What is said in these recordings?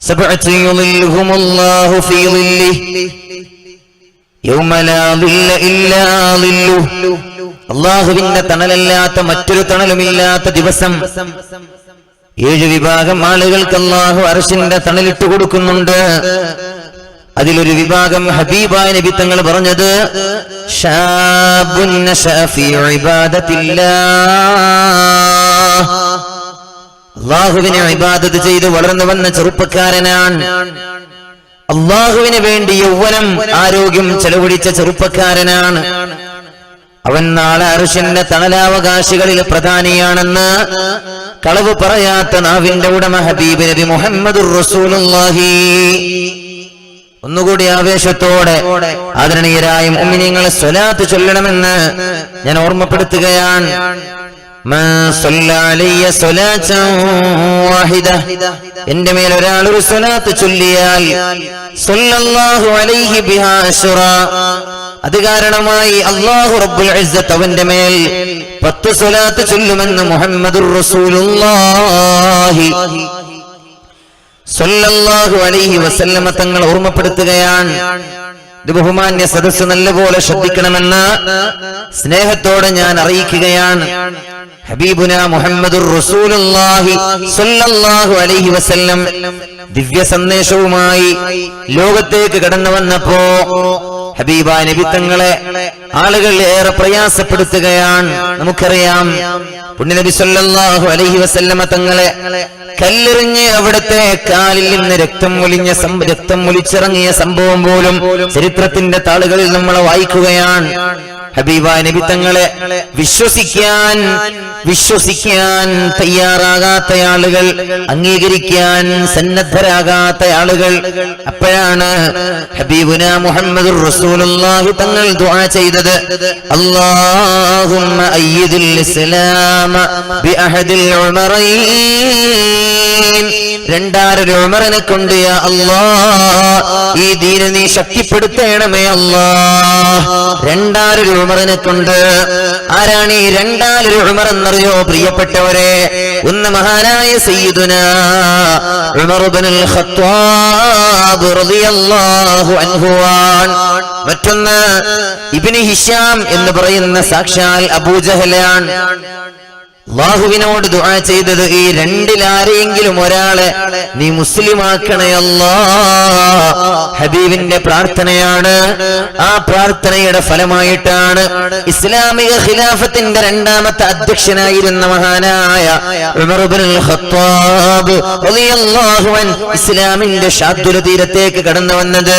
سبعة يظلهم الله في ظله يوم لا ظل إلا ظله അള്ളാഹുവിന്റെ തണലല്ലാത്ത മറ്റൊരു തണലുമില്ലാത്ത ദിവസം ഏഴ് വിഭാഗം ആളുകൾക്ക് അള്ളാഹു അർഷിന്റെ തണലിട്ട് കൊടുക്കുന്നുണ്ട് അതിലൊരു വിഭാഗം ഹബീബായ നബി തങ്ങൾ പറഞ്ഞത് ഷാബുൻ നശഅ ഫീ ഇബാദത്തില്ലാഹ്. അള്ളാഹുവിനെ ഇബാദത്ത് ചെയ്ത് വളർന്നു വന്ന ചെറുപ്പക്കാരനാണ്. അള്ളാഹുവിന് വേണ്ടി യൗവനം ആരോഗ്യം ചെലവഴിച്ച ചെറുപ്പക്കാരനാണ്. അവൻ നാളെ അർഷിന്റെ തണലാവകാശികളിൽ പ്രധാനിയാണെന്ന് കളവ് പറയാത്ത നാവിന്റെ ഉടമ ഹബീബ് നബി മുഹമ്മദ് റസൂലുള്ളാഹി. ഒന്നുകൂടി ആവേശത്തോടെ ആദരണീയരായ മുഅ്മിനീങ്ങളെ സ്വലാത്ത് ചൊല്ലണമെന്ന് ഞാൻ ഓർമ്മപ്പെടുത്തുകയാണ്. മൻ സല്ല علي صلاة واحدة എന്റെ മേൽ ഒരാൾ ഒരു സ്വലാത്ത് ചൊല്ലിയാൽ സല്ലല്ലാഹു അലൈഹി ബിഹാ അശ്റ. അത് കാരണമായി അള്ളാഹു റബ്ബുൽ അവന്റെ മേൽ പത്ത് സ്വലാത്ത് ചൊല്ലുമെന്ന് മുഹമ്മദുർ റസൂലുള്ളാഹി. അലൈഹി വസല്ലമ തങ്ങൾ ഓർമ്മപ്പെടുത്തുകയാണ്. ബഹുമാന്യ സദസ്സ് നല്ലപോലെ ശ്രദ്ധിക്കണമെന്ന് സ്നേഹത്തോടെ ഞാൻ അറിയിക്കുകയാണ്. ഹബീബുന മുഹമ്മദുർ റസൂലുള്ളാഹി സല്ലല്ലാഹു അലൈഹി വസല്ലം ദിവ്യ സന്ദേശവുമായി ലോകത്തേക്ക് കടന്നു വന്നപ്പോ ഹബീബ നബിത്തങ്ങളെ തങ്ങളെ ആളുകൾ ഏറെ പ്രയാസപ്പെടുത്തുകയാണ്. നമുക്കറിയാം പുണ്യനബി സല്ലല്ലാഹു അലൈഹി വസല്ലമ തങ്ങളെ കല്ലെറിഞ്ഞ് അവിടുത്തെ കാലിൽ നിന്ന് രക്തം ഒലിഞ്ഞ രക്തം ഒലിച്ചിറങ്ങിയ സംഭവം പോലും ചരിത്രത്തിന്റെ താളുകളിൽ നമ്മളെ വായിക്കുകയാണ്. ഹബീബ നബി തങ്ങളെ വിശ്വസിക്കാൻ വിശ്വസിക്കാൻ തയ്യാറാകാത്ത ആളുകൾ അംഗീകരിക്കാൻ സന്നദ്ധരാകാത്ത ആളുകൾ അപ്പോഴാണ് ഹബീബുന മുഹമ്മദ് റസൂലുള്ളാഹി തങ്ങൾ ദുആ ചെയ്തത്. അല്ലാഹുമ്മ അയ്യിദിൽ ഇസ്ലാമ ബിഅഹദിൽ ഉമറൈൻ. രണ്ടാരൊരു ഉമറിനെ കൊണ്ട് യാ അല്ലാ ഈ ദീന നീ ശക്തിപ്പെടുത്തേണമേ അല്ലാ രണ്ടാരൊരു ഉമറിനെത്തുണ്ട് ആരാണ് ഈ രണ്ടാലൊരു ഉമർ എന്നറിയോ? പ്രിയപ്പെട്ടവരെ ഒന്ന് മഹാനായ സയ്യിദുന ഖത്താബ് മറ്റൊന്ന് ഇബ്നു ഹിഷാം എന്ന് പറയുന്ന സാക്ഷാൽ അബൂജഹലാണ്. അള്ളാഹുവിനോട് ദുആ ചെയ്തത് ഈ രണ്ടിലാരെയെങ്കിലും ഒരാളെ നീ മുസ്ലിമാക്കണയല്ലോ ഹബീബിന്റെ പ്രാർത്ഥനയാണ്. ആ പ്രാർത്ഥനയുടെ ഫലമായിട്ടാണ് ഇസ്ലാമിക ഖിലാഫത്തിന്റെ രണ്ടാമത്തെ അധ്യക്ഷനായിരുന്ന മഹാനായ ഖത്താബ് ഇസ്ലാമിന്റെ ശാദ്വല തീരത്തേക്ക് കടന്നു വന്നത്.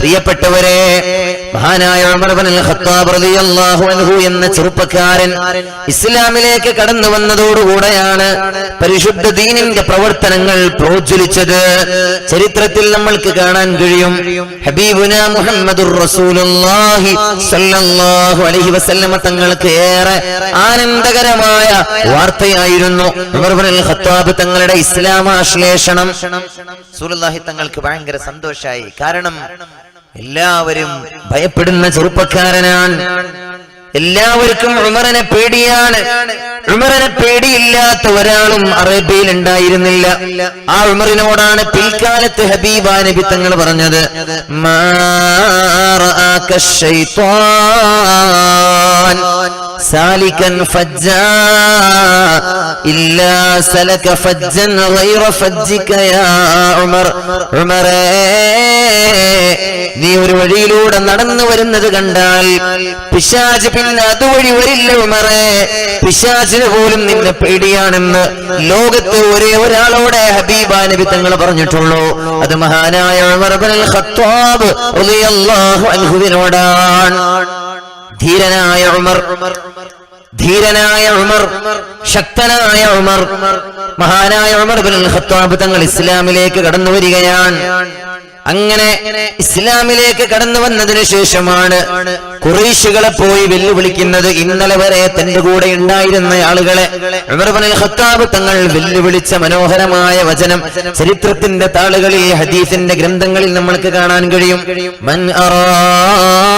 പ്രിയപ്പെട്ടവരെ മഹാനായ ഖത്താബ് അൻഹു എന്ന ചെറുപ്പക്കാരൻ ഇസ്ലാമിലേക്ക് കടന്നു വന്നതോടുകൂടെയാണ് പരിശുദ്ധ ദീനിന്റെ പ്രവർത്തനങ്ങൾ പ്രോജ്വലിച്ചത്. ചരിത്രത്തിൽ നമ്മൾക്ക് കാണാൻ കഴിയും. ഹബീബുന മുഹമ്മദുർ റസൂലുള്ളാഹി അലൈഹി വസല്ലമ തങ്ങൾക്ക് ഏറെ ആനന്ദകരമായ വാർത്തയായിരുന്നു. ഖത്താബ് തങ്ങളുടെ ഇസ്ലാമാശ്ലേഷണം റസൂലുള്ളാഹി തങ്ങൾക്ക് ഭയങ്കര സന്തോഷമായി കാരണം എല്ലാവരും ഭയപ്പെടുന്ന ചെറുപ്പക്കാരനാണ്. എല്ലാവർക്കും ഉമറിനെ പേടിയാണ്. ഉമറിനെ പേടിയില്ലാത്ത ഒരാളും അറേബ്യയിൽ ഉണ്ടായിരുന്നില്ല. ആ ഉമറിനോടാണ് പിൽക്കാലത്ത് ഹബീബ നബി തങ്ങൾ പറഞ്ഞത് മാ റആക فجا സാലിക്കൻ سلك فجا غير فجك يا عمر عمر നീ ഒരു വഴിയിലൂടെ നടന്നു വരുന്നത് കണ്ടാൽ പിശാജ് പിന്നെ അതുവഴി വരില്ല ഉമറേ. പിശാജിന് പോലും നിന്നെ പേടിയാണെന്ന് ലോകത്തെ ഒരേ ഒരാളോടെ ഹബീബ നബി തങ്ങൾ പറഞ്ഞിട്ടുള്ളൂ. അത് മഹാനായ ഉമർ ഖത്താബ് അൻഹുവിനോടാണ് ധീരനായ ഉമർ. ധീരനായ ഉമർ. ശക്തനായ ഉമർ. മഹാനായ ഉമർ ഖത്താബ് തങ്ങൾ ഇസ്ലാമിലേക്ക് കടന്നു വരികയാണ്. അങ്ങനെ ഇസ്ലാമിലേക്ക് കടന്നു വന്നതിന് ശേഷമാണ് കുറേശുകളെ പോയി വെല്ലുവിളിക്കുന്നത് ഇന്നലെ വരെ തന്റെ കൂടെ ഉണ്ടായിരുന്ന ആളുകളെ. ഖത്താബ് തങ്ങൾ വെല്ലുവിളിച്ച മനോഹരമായ വചനം ചരിത്രത്തിന്റെ താളുകളിൽ ഹദീസിന്റെ ഗ്രന്ഥങ്ങളിൽ നമ്മൾക്ക് കാണാൻ കഴിയും. മൻ അറാദ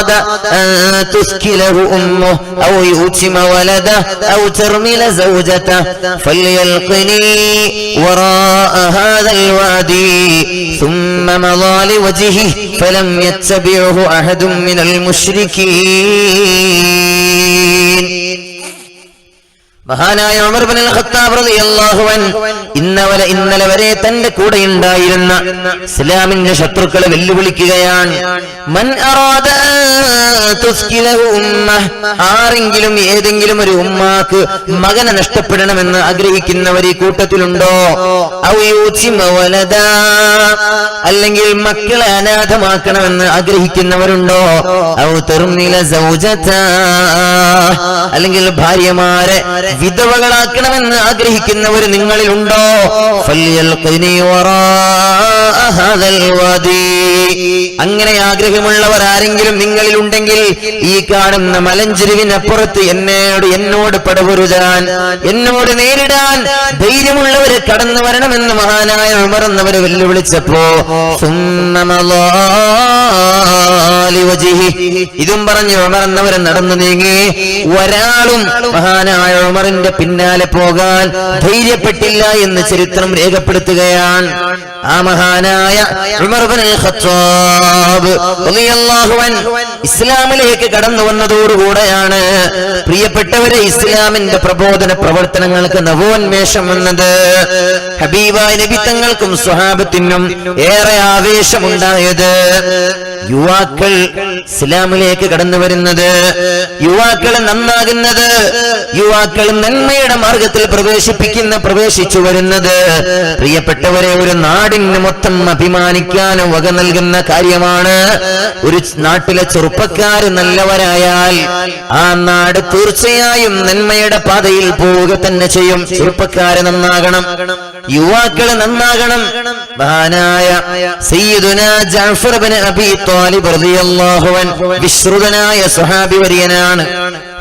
أراد أن تسكله أمه أو يوتم ولده أو ترمل زوجته فليلقني وراء هذا الوادي ثم مضى لوجهه فلم يتبعه أحد من المشركين. മഹാനായ ഇന്നവരെ ഇന്നലെ വരെ തന്റെ കൂടെ ഉണ്ടായിരുന്ന ഇസ്ലാമിന്റെ ശത്രുക്കളെ വെല്ലുവിളിക്കുകയാണ്. മൻ ആരെങ്കിലും ഏതെങ്കിലും ഒരു ഉമ്മാക്ക് മകനെ നഷ്ടപ്പെടണമെന്ന് ആഗ്രഹിക്കുന്നവർ ഈ കൂട്ടത്തിലുണ്ടോ? അല്ലെങ്കിൽ മക്കളെ അനാഥമാക്കണമെന്ന് ആഗ്രഹിക്കുന്നവരുണ്ടോ? ഔ അല്ലെങ്കിൽ ഭാര്യമാരെ വിധവകളാക്കണമെന്ന് ആഗ്രഹിക്കുന്നവർ നിങ്ങളിലുണ്ടോ. അങ്ങനെ ആഗ്രഹമുള്ളവർ ആരെങ്കിലും നിങ്ങളിലുണ്ടെങ്കിൽ ഈ കാണുന്ന മലഞ്ചെരുവിനപ്പുറത്ത് എന്നോട് എന്നോട് പടപൊരുതാൻ എന്നോട് നേരിടാൻ ധൈര്യമുള്ളവർ കടന്നു വരണമെന്ന് മഹാനായ ഉമർ എന്നവരെ വെല്ലുവിളിച്ചപ്പോ. ഇതും പറഞ്ഞ് ഉമർ എന്നവരെ നടന്നു നീങ്ങി ഒരാളും മഹാനായ ഉമറിന്റെ പിന്നാലെ പോകാൻ ധൈര്യപ്പെട്ടില്ല എന്ന് ചരിത്രം രേഖപ്പെടുത്തുകയാണ്. ആ മഹാനായ ഇസ്ലാമിലേക്ക് കടന്നു വന്നതോടുകൂടെയാണ് പ്രിയപ്പെട്ടവരെ ഇസ്ലാമിന്റെ പ്രബോധന പ്രവർത്തനങ്ങൾക്ക് നവോന്മേഷം വന്നത്. ഹബീബായ നബി തങ്ങൾക്കും സ്വഹാബത്തിനും ഏറെ ആവേശമുണ്ടായത് യുവാക്കൾ ഇസ്ലാമിലേക്ക് കടന്നു വരുന്നത്. യുവാക്കൾ നന്നാകുന്നത്. യുവാക്കൾ നന്മയുടെ മാർഗത്തിൽ പ്രവേശിപ്പിക്കുന്ന പ്രവേശിച്ചു വരുന്നത്. പ്രിയപ്പെട്ടവരെ ഒരു നാടിന് മൊത്തം അഭിമാനിക്കാൻ വക നൽകുന്ന കാര്യമാണ്. ഒരു നാട്ടിലെ ചെറുപ്പക്കാർ നല്ലവരായാൽ ആ നാട് തീർച്ചയായും നന്മയുടെ പാതയിൽ പോവുക തന്നെ ചെയ്യും. ചെറുപ്പക്കാര് നന്നാകണം. യുവാക്കൾ നന്നാകണം. മഹാനായ സയ്യിദുന ഇബ്നു അബീ ത്വാലിബ് റളിയല്ലാഹു അൻഹു വിശ്രുതനായ സ്വഹാബി വര്യനാണ്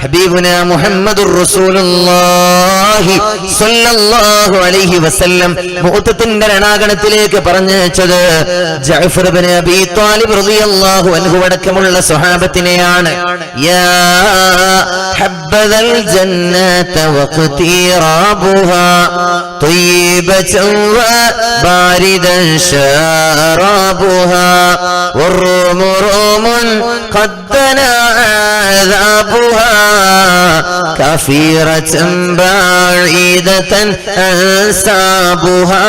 ഹബീബുന മുഹമ്മദുർ റസൂലുള്ളാഹി സ്വല്ലല്ലാഹു അലൈഹി വസല്ലം മുഅത്തത്തിന്റെ രണാകണത്തിലേക്ക് പറഞ്ഞയച്ചത് ജഅഫർ ഇബ്നു അബീ ത്വാലിബ് റളിയല്ലാഹു അൻഹു അടക്കമുള്ള സ്വഹാബത്തിനെയാണ് യാ ഹബ്ബദൽ ജന്നത വഖ്തിറാബുഹാ طيبة وباردا شرابها والروم روم قد دنا عذابها كثيرة بعيدة أنسابها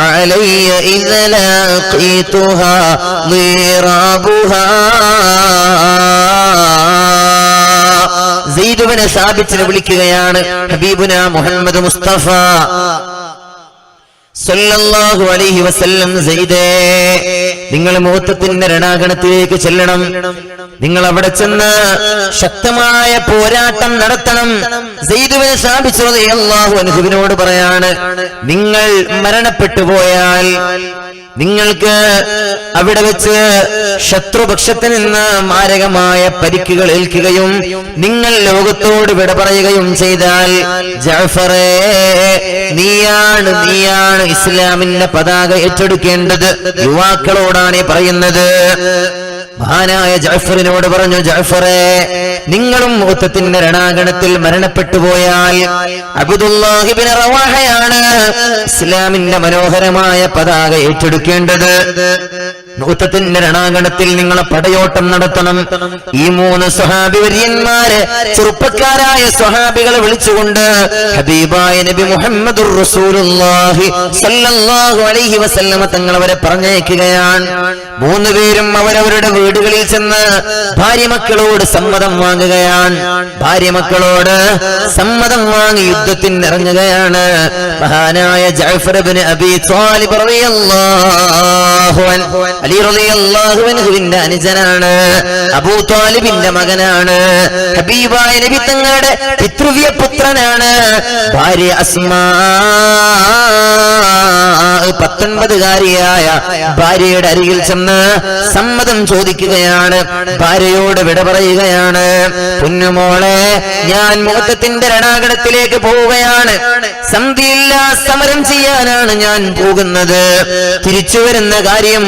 علي إذا لقيتها ضرابها സെയ്ദുബിനെ സാബിച്ചിനെ വിളിക്കുകയാണ് ഹബീബുന മുഹമ്മദ് മുസ്തഫ സല്ലല്ലാഹു അലൈഹി വസല്ലം സെയ്ദേ നിങ്ങൾ മുഹൂർത്തത്തിന്റെ രണാഗണത്തിലേക്ക് ചെല്ലണം നിങ്ങൾ അവിടെ ചെന്ന് ശക്തമായ പോരാട്ടം നടത്തണം. സെയ്തുവിനെ സ്ഥാപിച്ചത് അള്ളാഹു അനുഹുവിനോട് പറയാണ് നിങ്ങൾ മരണപ്പെട്ടു പോയാൽ നിങ്ങൾക്ക് അവിടെ വെച്ച് ശത്രുപക്ഷത്തിൽ നിന്ന് മാരകമായ പരിക്കുകൾ ഏൽക്കുകയും നിങ്ങൾ ലോകത്തോട് വിട പറയുകയും ചെയ്താൽ ജാഫറേ നീയാണ് നീയാണ് ഇസ്ലാമിന്റെ പതാക ഏറ്റെടുക്കേണ്ടത്. യുവാക്കളോടാണ് പറയുന്നത്. മഹാനായ ജാഫറിനോട് പറഞ്ഞു ജാഫറെ നിങ്ങളും മുഹൂർത്തത്തിന്റെ രണാഗണത്തിൽ മരണപ്പെട്ടു പോയാൽ അബുദുല്ലാഹിബിൻ റവാഹയാണ് ഇസ്ലാമിന്റെ മനോഹരമായ പതാക ഏറ്റെടുക്കേണ്ടത്. മുഹൂർത്തത്തിന്റെ രണാഗണത്തിൽ നിങ്ങളെ പടയോട്ടം നടത്തണം. ഈ മൂന്ന് സ്വഹാബി വര്യന്മാര് ചെറുപ്പക്കാരായ സ്വഹാബികളെ വിളിച്ചുകൊണ്ട് ഹബീബായ നബി മുഹമ്മദ് റസൂലുള്ളാഹി അലൈഹി വസല്ലമ തങ്ങൾ പറഞ്ഞയക്കുകയാണ്. മൂന്ന് പേരും അവരവരുടെ വീടുകളിൽ ചെന്ന് ഭാര്യ മക്കളോട് സമ്മതം വാങ്ങുകയാണ്. ഭാര്യ മക്കളോട് സമ്മതം വാങ്ങി യുദ്ധത്തിന് ഇറങ്ങുകയാണ്. മഹാനായ അബീ ത്വാലിബ് റളിയല്ലാഹു അലി റളിയല്ലാഹു അൻഹുവിന്റെ അനുജനാണ്. അബൂ ത്വാലിബിന്റെ മകനാണ്. ഹബീബായ നബി തങ്ങളുടെ പിതൃവ്യ പുത്രനാണ്. ഭാര്യ അസ്മാ പത്ത് പത്തൊൻപതുകാരിയായ ഭാര്യയുടെ അരികിൽ ചെന്ന് സമ്മതം ചോദിക്കുകയാണ്. ഭാര്യയോട് വിട പറയുകയാണ്. കുഞ്ഞുമോളെ ഞാൻ മുഹത്തത്തിന്റെ രണാകടത്തിലേക്ക് പോവുകയാണ്. സന്ധിയില്ല സമരം ചെയ്യാനാണ് ഞാൻ പോകുന്നത്. തിരിച്ചു വരുന്ന കാര്യം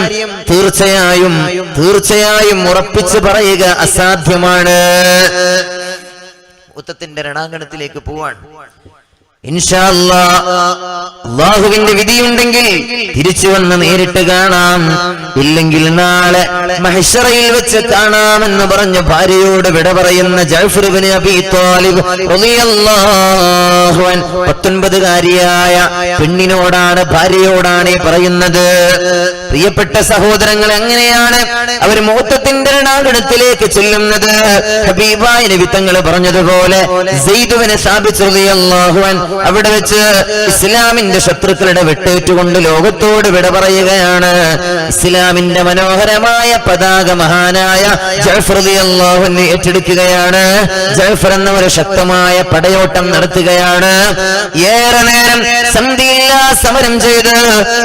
തീർച്ചയായും തീർച്ചയായും ഉറപ്പിച്ചു പറയുക അസാധ്യമാണ്. മുഹത്തത്തിന്റെ രണാങ്കണത്തിലേക്ക് പോവാൻ അല്ലാ, അള്ളാഹുവിന്റെ വിധിയുണ്ടെങ്കിൽ തിരിച്ചു വന്ന് നേരിട്ട് കാണാം. ഇല്ലെങ്കിൽ നാളെ മഹിഷറയിൽ വെച്ച് കാണാമെന്ന് പറഞ്ഞ ഭാര്യയോട് വിട പറയുന്ന അൻഹു പത്തൊൻപതുകാരിയായ പെണ്ണിനോടാണ് ഭാര്യയോടാണ് പറയുന്നത്. പ്രിയപ്പെട്ട സഹോദരങ്ങൾ എങ്ങനെയാണ് അവർ മൂത്തത്തിന്റെ രണാകണത്തിലേക്ക് ചെല്ലുന്നത്. ഹബീബായ നബി പറഞ്ഞതുപോലെ സ്ഥാപിച്ചു അൻഹു അവിടെ വെച്ച് ഇസ്ലാമിന്റെ ശത്രുക്കളുടെ വെട്ടേറ്റുകൊണ്ട് ലോകത്തോട് വിട പറയുകയാണ്. ഇസ്ലാമിന്റെ മനോഹരമായ പതാക മഹാനായ റളിയല്ലാഹു ഏറ്റെടുക്കുകയാണ്. ജൽഫർ എന്ന ഒരു ശക്തമായ പടയോട്ടം നടത്തുകയാണ്. ഏറെ നേരം സന്ധിയില്ലാ സമരം ചെയ്ത്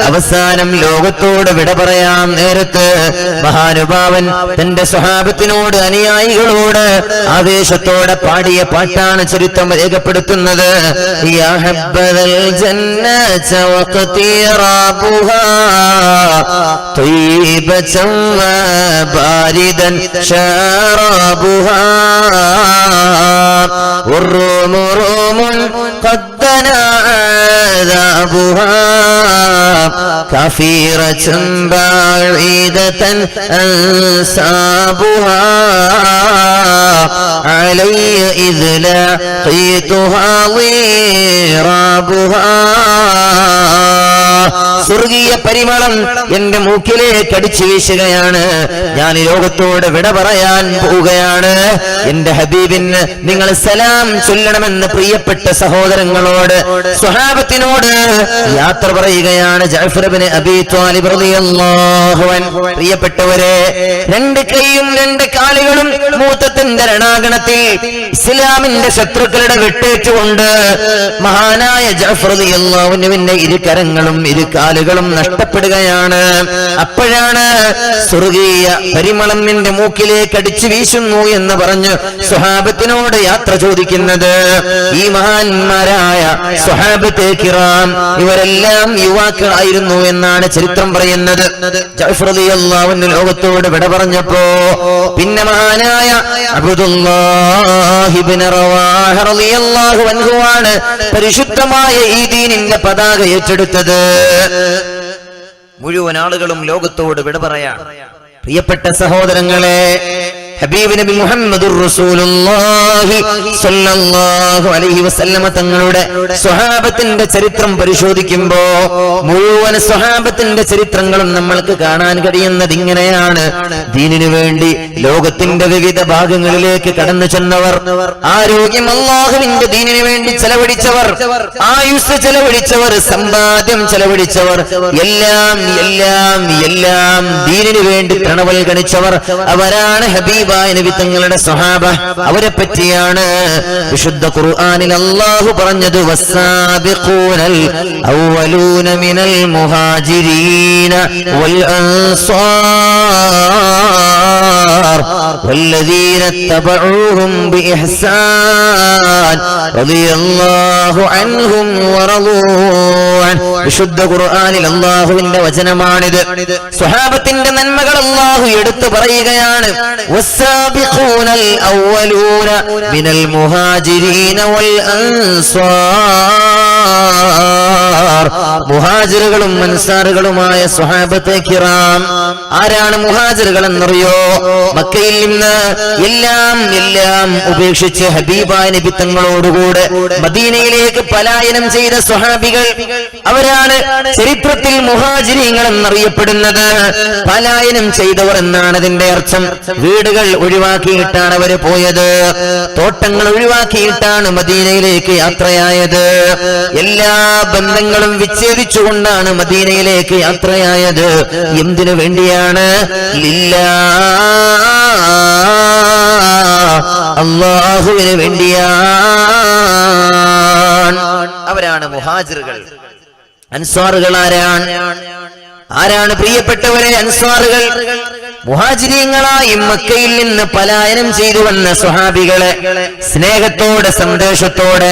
അവസാനം ലോകത്തോട് വിട പറയാൻ നേരത്ത്. മഹാനുഭാവൻ തന്റെ സ്വഭാവത്തിനോട് അനുയായികളോട് ആവേശത്തോടെ പാടിയ പാട്ടാണ് ചരിത്രം രേഖപ്പെടുത്തുന്നത്. يا حبذا الجنة واقترابها طيبة وباردا شرابها والروم روم قد دنا عذابها كفيرة بعيدة أنسابها علي إذ لقيتها ضرابها സ്വർഗീയ പരിമളം എന്റെ മൂക്കിലേക്ക് അടിച്ചു വീശുകയാണ്. ഞാൻ ലോകത്തോട് വിട പറയാൻ പോവുകയാണ്. എന്റെ ഹബീബിന് നിങ്ങൾ സലാം ചൊല്ലണമെന്ന് പ്രിയപ്പെട്ട സഹോദരങ്ങളോട് സ്വഹാബത്തിനോട് യാത്ര പറയുകയാണ് ജഅഫർബിന് അബീ ത്വാലിബ് പ്രിയപ്പെട്ടവരെ രണ്ട് കൈയും രണ്ട് കാലുകളും മൂത്തത്തിന്റെ രണാകണത്തിൽ ഇസ്ലാമിന്റെ ശത്രുക്കളുടെ വെട്ടേറ്റുകൊണ്ട് മഹാനായ ജഅഫർ റളിയല്ലാഹുവിന്റെ ഇരു കരങ്ങളും ഇരു കാലുകളും നഷ്ടപ്പെടുകയാണ്. അപ്പോഴാണ് സ്വർഗീയ പരിമളം നിന്റെ മൂക്കിലേക്ക് അടിച്ചു വീശുന്നു എന്ന് പറഞ്ഞ് സ്വഹാബത്തിനോട് യാത്ര ചോദിക്കുന്നത്. ഈ മഹാന്മാരായ സ്വഹാബത്തെ കിറാം ഇവരെല്ലാം യുവാക്കളായിരുന്നു എന്നാണ് ചരിത്രം പറയുന്നത്. അൻഹു ലോകത്തോട് വിട പറഞ്ഞപ്പോ പിന്നെ മഹാനായ അബ്ദുല്ലാഹി ഇബ്നു റവാഹ റളിയല്ലാഹു അൻഹു പരിശുദ്ധമായ ഈ ദീനിന്റെ പതാക ഏറ്റെടുത്തത്. മുഴുവൻ ആളുകളും ലോകത്തോട് വിട പറയാ. പ്രിയപ്പെട്ട സഹോദരങ്ങളെ ഹബീബ് നബി മുഹമ്മദ് തങ്ങളുടെ സ്വഹാബത്തിന്റെ ചരിത്രം പരിശോധിക്കുമ്പോ മുഴുവൻ സ്വഹാബത്തിന്റെ ചരിത്രങ്ങളും നമ്മൾക്ക് കാണാൻ കഴിയുന്നത് ഇങ്ങനെയാണ്. ദീനിനു വേണ്ടി ലോകത്തിന്റെ വിവിധ ഭാഗങ്ങളിലേക്ക് കടന്നു ചെന്നവർ ആരോഗ്യം അള്ളാഹുവിന്റെ ദീനിനു വേണ്ടി ചെലവഴിച്ചവർ ആയുസ് ചെലവഴിച്ചവർ സമ്പാദ്യം ചെലവഴിച്ചവർ എല്ലാം എല്ലാം എല്ലാം ദീനിനു വേണ്ടി പ്രണവൽഗണിച്ചവർ. അവരാണ് ഹബീബായ നബി തങ്ങളുടെ സ്വഹാബ അവരെ പറ്റിയാണ് വിശുദ്ധ ഖുർആനിൽ അല്ലാഹു പറഞ്ഞത് വസ്സാബിഖൂനൽ അവലൂന മിനൽ മുഹാജിരീന വൽ അൻസാർ والذين اتبعوهم بإحسان വിശുദ്ധ ഖുർആാനിൽ അള്ളാഹുവിന്റെ വചനമാണിത്. സ്വഹാബത്തിന്റെ നന്മകൾ അള്ളാഹു എടുത്തു പറയുകയാണ്. മിനൽ മുഹാജിരീന വൽ മുഹാജിറുകളും മൻസാറുകളുമായ സ്വഹാബത്തെ കിറാം. ആരാണ് മുഹാജിറുകൾ എന്നറിയോ മക്കയിൽ നിന്ന് എല്ലാം എല്ലാം ഉപേക്ഷിച്ച് ഹബീബായ നബി തങ്ങളോട് തങ്ങളോടുകൂടെ മദീനയിലേക്ക് പലായനം ചെയ്ത സ്വഹാബികൾ അവരാണ് ചരിത്രത്തിൽ മുഹാജിരിങ്ങൾ എന്നറിയപ്പെടുന്നത് പലായനം ചെയ്തവർ എന്നാണ് അതിന്റെ അർത്ഥം. വീടുകൾ ഒഴിവാക്കിയിട്ടാണ് അവർ പോയത്. തോട്ടങ്ങൾ ഒഴിവാക്കിയിട്ടാണ് മദീനയിലേക്ക് യാത്രയായത്. എല്ലാ ബന്ധങ്ങളും വിച്ഛേദിച്ചുകൊണ്ടാണ് മദീനയിലേക്ക് യാത്രയായത്. എന്തിനു വേണ്ടിയാണ്? ലില്ലാ അള്ളാഹുവിന് വേണ്ടിയാണ്. അവരാണ് മുഹാജിറുകൾ. അൻസ്വാറുകൾ ആരാണ്? ആരാണ് പ്രിയപ്പെട്ടവരെ അൻസ്വാറുകൾ മുഹാജിരീങ്ങളായി മക്കയിൽ നിന്ന് പലായനം ചെയ്തു വന്ന സ്വഹാബികളെ സ്നേഹത്തോടെ സന്തോഷത്തോടെ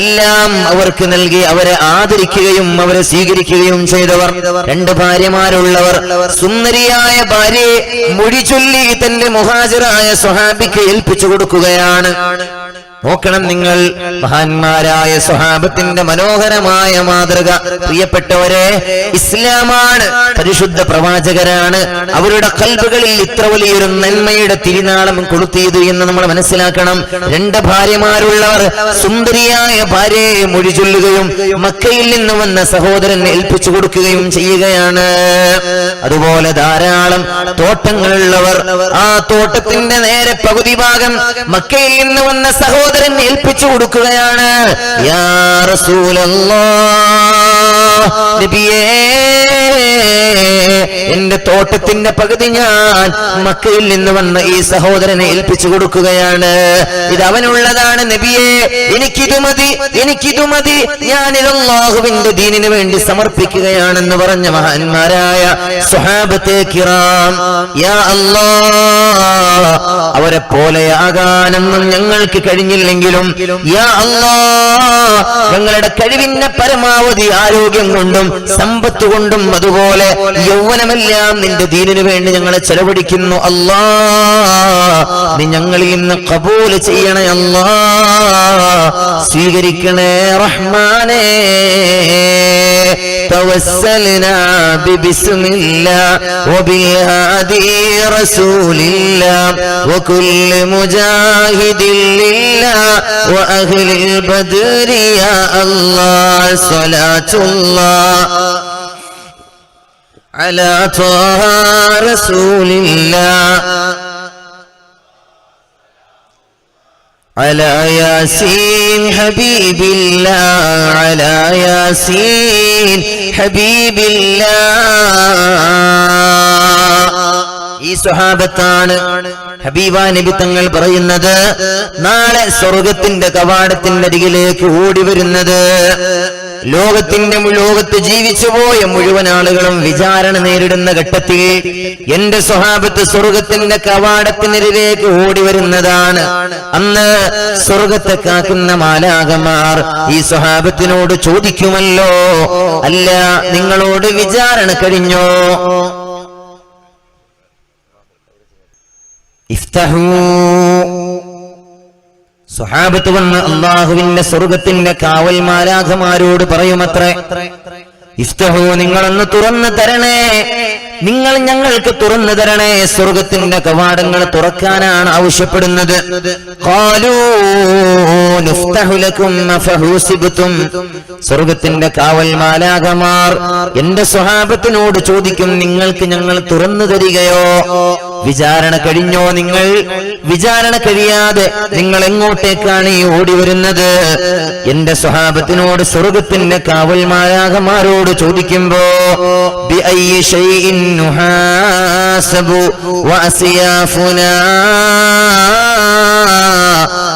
എല്ലാം അവർക്ക് നൽകി അവരെ ആദരിക്കുകയും അവരെ സ്വീകരിക്കുകയും ചെയ്തവർ. രണ്ട് ഭാര്യമാരുള്ളവർ. സുന്ദരിയായ ഭാര്യയെ മൊഴി തന്റെ മുഹാജിറായ സ്വഹാബിക്ക് ഏൽപ്പിച്ചു കൊടുക്കുകയാണ്. നോക്കണം നിങ്ങൾ മഹാന്മാരായ സ്വഹാബത്തിന്റെ മനോഹരമായ മാതൃക. പ്രിയപ്പെട്ടവരെ ഇസ്ലാമാണ് പരിശുദ്ധ പ്രവാചകരാണ്. അവരുടെ കൽബുകളിൽ ഇത്ര വലിയൊരു നന്മയുടെ തിരിനാളം കൊളുത്തിയത് എന്ന് നമ്മൾ മനസ്സിലാക്കണം. രണ്ട് ഭാര്യമാരുള്ളവർ സുന്ദരിയായ ഭാര്യയെ മൊഴിചൊല്ലുകയും മക്കയിൽ നിന്ന് വന്ന സഹോദരൻ ഏൽപ്പിച്ചു കൊടുക്കുകയും ചെയ്യുകയാണ്. അതുപോലെ ധാരാളം തോട്ടങ്ങളുള്ളവർ ആ തോട്ടത്തിന്റെ നേരെ പകുതി ഭാഗം മക്കയിൽ നിന്ന് വന്ന സഹോദരൻ ഏൽപ്പിച്ചു കൊടുക്കുകയാണ്. യാ എന്റെ തോട്ടത്തിന്റെ പകുതി ഞാൻ മക്കയിൽ നിന്ന് വന്ന ഈ സഹോദരനെ ഏൽപ്പിച്ചു കൊടുക്കുകയാണ്. ഇത് അവനുള്ളതാണ് നബിയെ എനിക്കിത് മതി എനിക്കിത് മതി ഞാൻ അള്ളാഹുവിന്റെ ദീനിന് വേണ്ടി സമർപ്പിക്കുകയാണെന്ന് പറഞ്ഞ മഹാന്മാരായ സ്വഹാബത്തെ കിറാം. യാ അല്ലാ അവരെ പോലെയാകാനൊന്നും ഞങ്ങൾക്ക് കഴിഞ്ഞില്ലെങ്കിലും യാ അല്ലാ ഞങ്ങളുടെ കഴിവിന്റെ പരമാവധി ആരോഗ്യം കൊണ്ടും സമ്പത്ത് കൊണ്ടും അതുപോലെ യൗവനമെല്ലാം നിന്റെ ദീനിനു വേണ്ടി ഞങ്ങളെ ചെലവഴിക്കുന്നു അല്ലാ നീ ഞങ്ങളിൽ നിന്ന് കബൂല് ചെയ്യണേ അല്ലാ സ്വീകരിക്കണേ റഹ്മാനേ توسلنا ببسم الله وبالهادي رسول الله وكل مجاهد لله وأهل البدر يا الله صلاة الله على طه رسول الله على ياسين حبيب الله على ياسين حبيب الله ഈ സ്വഹാബത്താണ് ഹബീബ നബി തങ്ങൾ പറയുന്നത് നാളെ സ്വർഗത്തിന്റെ കവാടത്തിന്റെ അരികിലേക്ക് ഓടി വരുന്നത്. ലോകത്തിന്റെ ലോകത്ത് ജീവിച്ചുപോയ മുഴുവൻ ആളുകളും വിചാരണ നേരിടുന്ന ഘട്ടത്തിൽ എന്റെ സ്വഹാബത്ത് സ്വർഗത്തിന്റെ കവാടത്തിനെതിരേക്ക് ഓടി വരുന്നതാണ്. അന്ന് സ്വർഗത്തെ കാക്കുന്ന മാലാകമാർ ഈ സ്വഹാബത്തിനോട് ചോദിക്കുമല്ലോ അല്ല നിങ്ങളോട് വിചാരണ കഴിഞ്ഞോ? സ്വഹാബത്ത് വന്ന് അള്ളാഹുവിന്റെ സ്വർഗത്തിന്റെ കാവൽ മാലാഖമാരോട് പറയുമത്രേ ഇഫ്തഹു നിങ്ങളൊന്ന് തുറന്നു തരണേ. നിങ്ങൾ ഞങ്ങൾക്ക് തുറന്നു തരണേ. സ്വർഗത്തിന്റെ കവാടങ്ങൾ തുറക്കാനാണ് ആവശ്യപ്പെടുന്നത്. സ്വർഗത്തിന്റെ കാവൽ മാലാകമാർ എന്റെ സ്വഭാവത്തിനോട് ചോദിക്കും നിങ്ങൾക്ക് ഞങ്ങൾ തുറന്നു തരികയോ? വിചാരണ കഴിഞ്ഞോ നിങ്ങൾ? വിചാരണ കഴിയാതെ നിങ്ങൾ എങ്ങോട്ടേക്കാണ് ഈ ഓടി വരുന്നത്? എന്റെ സ്വഭാവത്തിനോട് സ്വർഗത്തിന്റെ കാവൽ മാലാകമാരോട് ചോദിക്കുമ്പോ ബി ഐ ഷൈഇൻ نحاسب وأسيافنا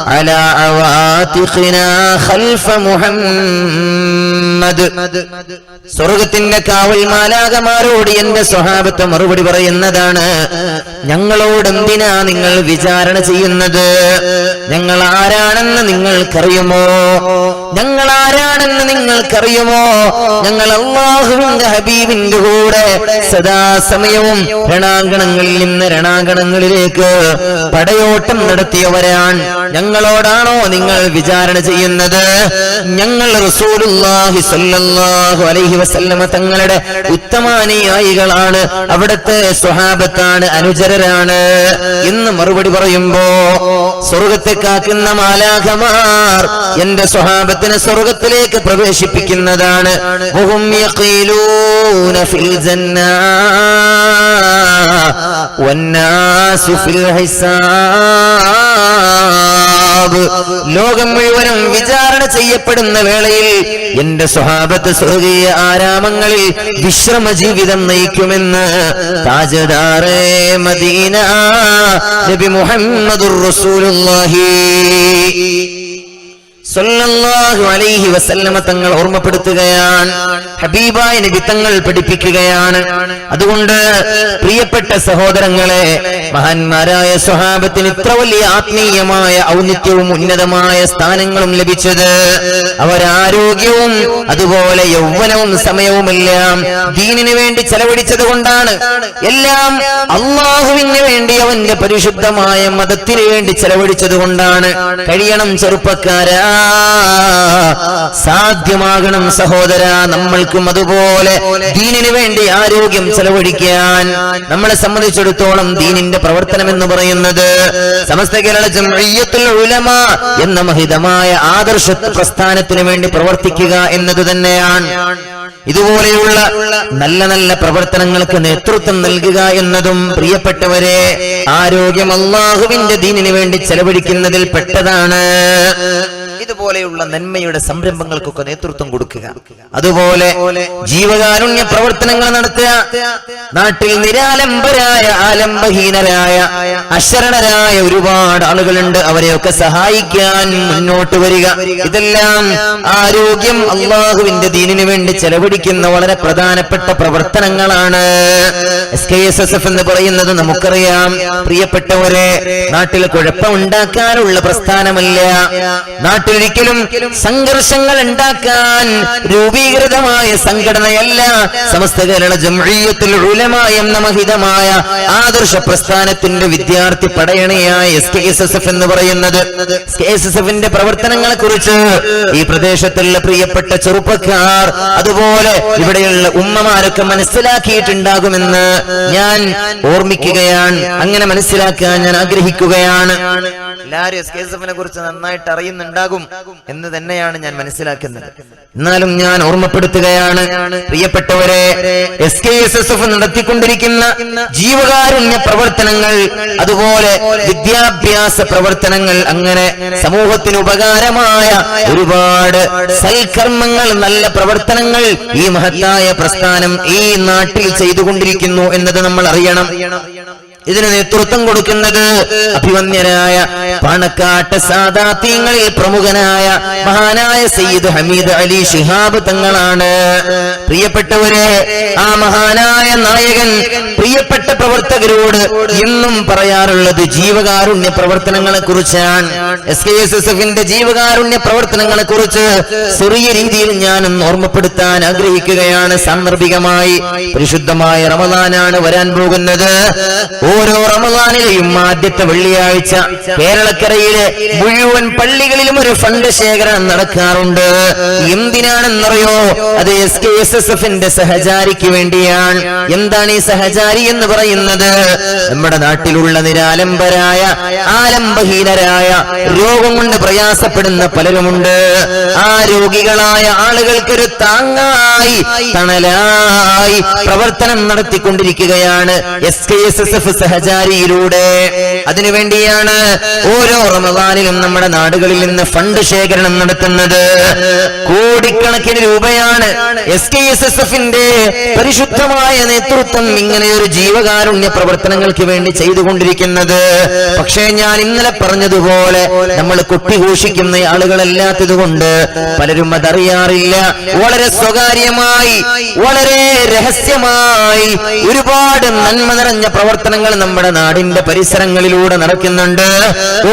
على عواتقنا خلف محمد സ്വർഗത്തിന്റെ കാവൽ മാലാകമാരോട് എന്റെ സ്വഹാബത്ത് മറുപടി പറയുന്നതാണ്. ഞങ്ങളോട് എന്തിനാ നിങ്ങൾ വിചാരണ ചെയ്യുന്നത്? ഞങ്ങൾ ആരാണെന്ന് നിങ്ങൾക്കറിയുമോ? ഞങ്ങൾ ആരാണെന്ന് നിങ്ങൾക്കറിയുമോ? ഞങ്ങൾ അള്ളാഹുവിന്റെ ഹബീബിന്റെ കൂടെ സദാസമയവും രണാങ്കണങ്ങളിൽ നിന്ന് രണാങ്കണങ്ങളിലേക്ക് പടയോട്ടം നടത്തിയവരാണ്. ഞങ്ങളോടാണോ നിങ്ങൾ വിചാരണ ചെയ്യുന്നത്? ഞങ്ങൾ റസൂലുള്ളാഹി സ്വല്ലല്ലാഹു അലൈഹി വസല്ലമ തങ്ങളുടെ ഉത്തമാനുയായികളാണ്. അവിടുത്തെ സ്വഹാബത്താണ് അനുചരരാണ്. എന്ന് മറുപടി പറയുമ്പോ സ്വർഗത്തെ കാക്കുന്ന മാലാഖമാർ എന്റെ സ്വഹാബത്തിനെ സ്വർഗത്തിലേക്ക് പ്രവേശിപ്പിക്കുന്നതാണ്. വഹും യഖീലൂന ഫിൽ വന്നാസു ലോകം മുഴുവനും വിചാരണ ചെയ്യപ്പെടുന്ന വേളയിൽ എന്റെ സ്വഹാബത്ത് സ്വർഗീയ ആരാമങ്ങളിൽ വിശ്രമ ജീവിതം നയിക്കുമെന്ന് താജദാറേ മദീന നബി മുഹമ്മദുർ റസൂലുള്ളാഹി. സല്ലല്ലാഹു അലൈഹി വസല്ലമ തങ്ങൾ ഓർമ്മപ്പെടുത്തുകയാണ്. ഹബീബായ നബി തങ്ങൾ പഠിപ്പിക്കുകയാണ്. അതുകൊണ്ട് പ്രിയപ്പെട്ട സഹോദരങ്ങളെ മഹാന്മാരായ സ്വഹാബത്തിന് ഇത്ര വലിയ ആത്മീയമായ ഔന്നിത്യവും ഉന്നതമായ സ്ഥാനങ്ങളും ലഭിച്ചത് അവരാരോഗ്യവും അതുപോലെ യൗവനവും സമയവുമെല്ലാം ദീനിനു വേണ്ടി ചെലവഴിച്ചത് കൊണ്ടാണ്. എല്ലാം അള്ളാഹുവിന് വേണ്ടി അവന്റെ പരിശുദ്ധമായ മതത്തിന് വേണ്ടി ചെലവഴിച്ചത് കൊണ്ടാണ്. കഴിയണം ചെറുപ്പക്കാരാ. സാധ്യമാകണം സഹോദര നമ്മൾക്കും അതുപോലെ. ദീനിനു വേണ്ടി ആരോഗ്യം ചെലവഴിക്കാൻ നമ്മളെ സംബന്ധിച്ചിടത്തോളം ദീനിന്റെ പ്രവർത്തനം എന്ന് പറയുന്നത് സമസ്ത കേരള ജംഇയ്യത്തുൽ ഉലമ എന്ന മഹിതമായ ആദർശ പ്രസ്ഥാനത്തിനു വേണ്ടി പ്രവർത്തിക്കുക എന്നത് തന്നെയാണ്. ഇതുപോലെയുള്ള നല്ല നല്ല പ്രവർത്തനങ്ങൾക്ക് നേതൃത്വം നൽകുക എന്നതും പ്രിയപ്പെട്ടവരെ ആരോഗ്യം അള്ളാഹുവിന്റെ ദീനിനു വേണ്ടി ചെലവഴിക്കുന്നതിൽ പെട്ടതാണ്. ഇതുപോലെയുള്ള നന്മയുടെ സംരംഭങ്ങൾക്കൊക്കെ നേതൃത്വം കൊടുക്കുക. അതുപോലെ ജീവകാരുണ്യ പ്രവർത്തനങ്ങൾ നടത്തുക. നാട്ടിൽ നിരാലംബരായ ആലംബഹീനരായ അശരണരായ ഒരുപാട് ആളുകളുണ്ട്. അവരെയൊക്കെ സഹായിക്കാൻ മുന്നോട്ട് വരിക. ഇതെല്ലാം ആരോഗ്യം അള്ളാഹുവിന്റെ ദീനിനു വേണ്ടി ചെലവഴിക്കുന്ന വളരെ പ്രധാനപ്പെട്ട പ്രവർത്തനങ്ങളാണ്. S K S S F എന്ന് പറയുന്നത് നമുക്കറിയാം. പ്രിയപ്പെട്ടവരെ നാട്ടിൽ കുഴപ്പമുണ്ടാക്കാനുള്ള പ്രസ്ഥാനമല്ല. നാട്ടിലൊരിക്കലും സംഘർഷങ്ങൾ ഉണ്ടാക്കാൻ രൂപീകൃതമായ സംഘടനയല്ല. സമസ്ത കേരള ജംഇയ്യത്തുൽ ഉലമ എന്ന മഹിതമായ ആദർശ പ്രസ്ഥാനത്തിന്റെ വിദ്യാർത്ഥി പടയണിയായ S K S S F എന്ന് പറയുന്നത്. എസ് കെ എസ് എസ് എഫിന്റെ പ്രവർത്തനങ്ങളെ കുറിച്ച് ഈ പ്രദേശത്തുള്ള പ്രിയപ്പെട്ട ചെറുപ്പക്കാർ അതുപോലെ ഇവിടെയുള്ള ഉമ്മമാരൊക്കെ മനസ്സിലാക്കിയിട്ടുണ്ടാകുമെന്ന് ഞാൻ ഓർമ്മിക്കുകയാണ്. അങ്ങനെ മനസ്സിലാക്കാൻ ഞാൻ ആഗ്രഹിക്കുകയാണ്. എല്ലാവരും എസ് കെ എസ് എഫിനെ കുറിച്ച് നന്നായിട്ട് അറിയുന്നുണ്ടാകും എന്ന് തന്നെയാണ് ഞാൻ മനസ്സിലാക്കുന്നത്. എന്നാലും ഞാൻ ഓർമ്മപ്പെടുത്തുകയാണ് പ്രിയപ്പെട്ടവരെ S K S S F നടത്തിക്കൊണ്ടിരിക്കുന്ന ജീവകാരുണ്യ പ്രവർത്തനങ്ങൾ അതുപോലെ വിദ്യാഭ്യാസ പ്രവർത്തനങ്ങൾ അങ്ങനെ സമൂഹത്തിന് ഉപകാരമായ ഒരുപാട് സൽക്കർമ്മങ്ങൾ നല്ല പ്രവർത്തനങ്ങൾ ഈ മഹത്തായ പ്രസ്ഥാനം ഈ നാട്ടിൽ ചെയ്തുകൊണ്ടിരിക്കുന്നു എന്നത് നമ്മൾ അറിയണം. ഇതിന് നേതൃത്വം കൊടുക്കുന്നത് അഭിമന്യനായ പണക്കാട്ട് സാദാത്യങ്ങളിൽ പ്രമുഖനായ മഹാനായ സയ്യിദ് ഹമീദ് അലി ഷിഹാബ് തങ്ങളാണ്. പ്രിയപ്പെട്ടവരെ ആ മഹാനായ നായകൻ പ്രിയപ്പെട്ട പ്രവർത്തകരോട് എന്നും പറയാറുള്ളത് ജീവകാരുണ്യ പ്രവർത്തനങ്ങളെ കുറിച്ചാണ്. എസ് കെ എസ് എസ് എഫിന്റെ ജീവകാരുണ്യ പ്രവർത്തനങ്ങളെ കുറിച്ച് ചെറിയ രീതിയിൽ ഞാനും ഓർമ്മപ്പെടുത്താൻ ആഗ്രഹിക്കുകയാണ്. സാന്ദർഭികമായി പരിശുദ്ധമായ റമദാനാണ് വരാൻ പോകുന്നത്. ഓരോ റമദാനിലെയും ആദ്യത്തെ വെള്ളിയാഴ്ച കേരളക്കരയിലെ മുഴുവൻ പള്ളികളിലും ഒരു ഫണ്ട് ശേഖരണം നടക്കാറുണ്ട്. എന്തിനാണെന്നറിയോ? അത് എസ് കെ എസ് എസ് എഫിന്റെ സഹചാരിക്ക് വേണ്ടിയാണ്. എന്താണ് ഈ സഹചാരി എന്ന് പറയുന്നത്? നമ്മുടെ നാട്ടിലുള്ള നിരാലംബരായ ആലംബഹീനരായ രോഗം കൊണ്ട് പ്രയാസപ്പെടുന്ന പലരുമുണ്ട്. ആ രോഗികളായ ആളുകൾക്കൊരു താങ്ങായി തണലായി പ്രവർത്തനം നടത്തിക്കൊണ്ടിരിക്കുകയാണ് S K S S F സഹചാരിയിലൂടെ. അതിനുവേണ്ടിയാണ് ഓരോ റമദാനിലും നമ്മുടെ നാടുകളിൽ നിന്ന് ഫണ്ട് ശേഖരണം നടത്തുന്നത്. കോടിക്കണക്കിന് രൂപയാണ് എസ് കെ എസ് എസ് എഫിന്റെ പരിശുദ്ധമായ നേതൃത്വം ഇങ്ങനെ ഒരു ജീവകാരുണ്യ പ്രവർത്തനങ്ങൾക്ക് വേണ്ടി ചെയ്തുകൊണ്ടിരിക്കുന്നത്. പക്ഷേ ഞാൻ ഇന്നലെ പറഞ്ഞതുപോലെ നമ്മൾ കൊട്ടിഘോഷിക്കുന്ന ആളുകളല്ലാത്തത് കൊണ്ട് പലരും അതറിയാറില്ല. വളരെ സ്വകാര്യമായി വളരെ രഹസ്യമായി ഒരുപാട് നന്മ നിറഞ്ഞ പ്രവർത്തനങ്ങൾ നമ്മുടെ നാടിന്റെ പരിസരങ്ങളിലൂടെ നടക്കുന്നുണ്ട്.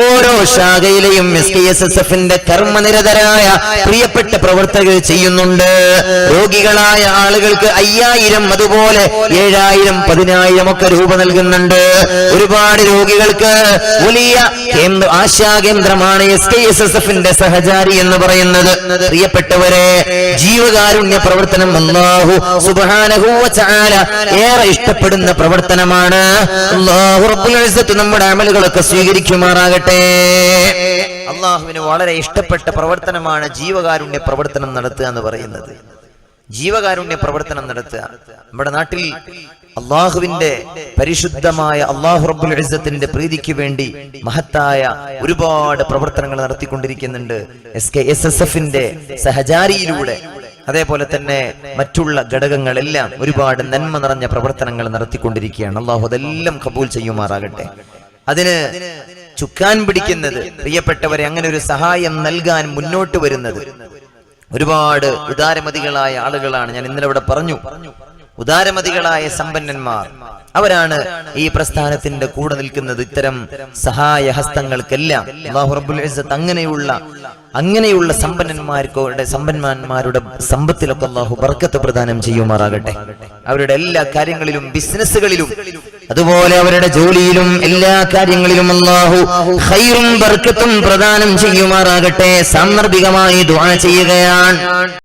ഓരോ ശാഖയിലെയും എസ് കെ എസ് എസ് എഫിന്റെ കർമ്മനിരതരായ പ്രിയപ്പെട്ട പ്രവർത്തകർ ചെയ്യുന്നുണ്ട്. രോഗികളായ ആളുകൾക്ക് അയ്യായിരം അതുപോലെ ഏഴായിരം പതിനായിരം ഒക്കെ രൂപ നൽകുന്നുണ്ട്. ഒരുപാട് രോഗികൾക്ക് വലിയ കേന്ദ്ര ആശാകേന്ദ്രമാണ് എസ് കെ എസ് എസ് എഫിന്റെ സഹചാരി എന്ന് പറയുന്നത്. പ്രിയപ്പെട്ടവരെ ജീവകാരുണ്യ പ്രവർത്തനം അല്ലാഹു സുബ്ഹാനഹു വ ഏറെ ഇഷ്ടപ്പെടുന്ന പ്രവർത്തനമാണ്. നമ്മുടെ അമലുകളൊക്കെ സ്വീകരിക്കുമാറാകട്ടെ. അള്ളാഹുവിന് വളരെ ഇഷ്ടപ്പെട്ട പ്രവർത്തനമാണ് ജീവകാരുണ്യ പ്രവർത്തനം നടത്തുക എന്ന് പറയുന്നത്. ജീവകാരുണ്യ പ്രവർത്തനം നടത്തുക. നമ്മുടെ നാട്ടിൽ അള്ളാഹുവിന്റെ പരിശുദ്ധമായ അള്ളാഹു റബ്ബുൽ ഇസ്സത്തിന്റെ പ്രീതിക്ക് വേണ്ടി മഹത്തായ ഒരുപാട് പ്രവർത്തനങ്ങൾ നടത്തിക്കൊണ്ടിരിക്കുന്നുണ്ട്. എസ് കെ എസ് എസ് എഫിന്റെ സഹചാരിയിലൂടെ അതേപോലെ തന്നെ മറ്റുള്ള ഘടകങ്ങളെല്ലാം ഒരുപാട് നന്മ നിറഞ്ഞ പ്രവർത്തനങ്ങൾ നടത്തിക്കൊണ്ടിരിക്കുകയാണ്. അള്ളാഹു അതെല്ലാം കബൂൽ ചെയ്യുമാറാകട്ടെ. അതിന് ചുക്കാൻ പിടിക്കുന്നത് പ്രിയപ്പെട്ടവരെ അങ്ങനെ ഒരു സഹായം നൽകാൻ മുന്നോട്ട് വരുന്നത്. ഒരുപാട് ഉദാരമതികളായ ആളുകളാണ് ഞാൻ ഇന്നലെ ഇവിടെ പറഞ്ഞു. ഉദാരമതികളായ സമ്പന്നന്മാർ. അവരാണ് ഈ പ്രസ്ഥാനത്തിന്റെ കൂടെ നിൽക്കുന്നത് ഇത്തരം സഹായ ഹസ്തങ്ങൾക്കെല്ലാം ഇസ്സത്ത് അങ്ങനെയുള്ള അങ്ങനെയുള്ള സമ്പന്നന്മാർക്കോടെ സമ്പന്നന്മാരുടെ സമ്പത്തിലൊക്കെ അള്ളാഹു ബർക്കത്ത് പ്രദാനം ചെയ്യുമാറാകട്ടെ. അവരുടെ എല്ലാ കാര്യങ്ങളിലും ബിസിനസ്സുകളിലും അതുപോലെ അവരുടെ ജോലിയിലും എല്ലാ കാര്യങ്ങളിലും അള്ളാഹു ഹൈറും ബർക്കത്തും പ്രദാനം ചെയ്യുമാറാകട്ടെ. സാന്ദർഭികമായി ദുആ ചെയ്യുകയാണ്.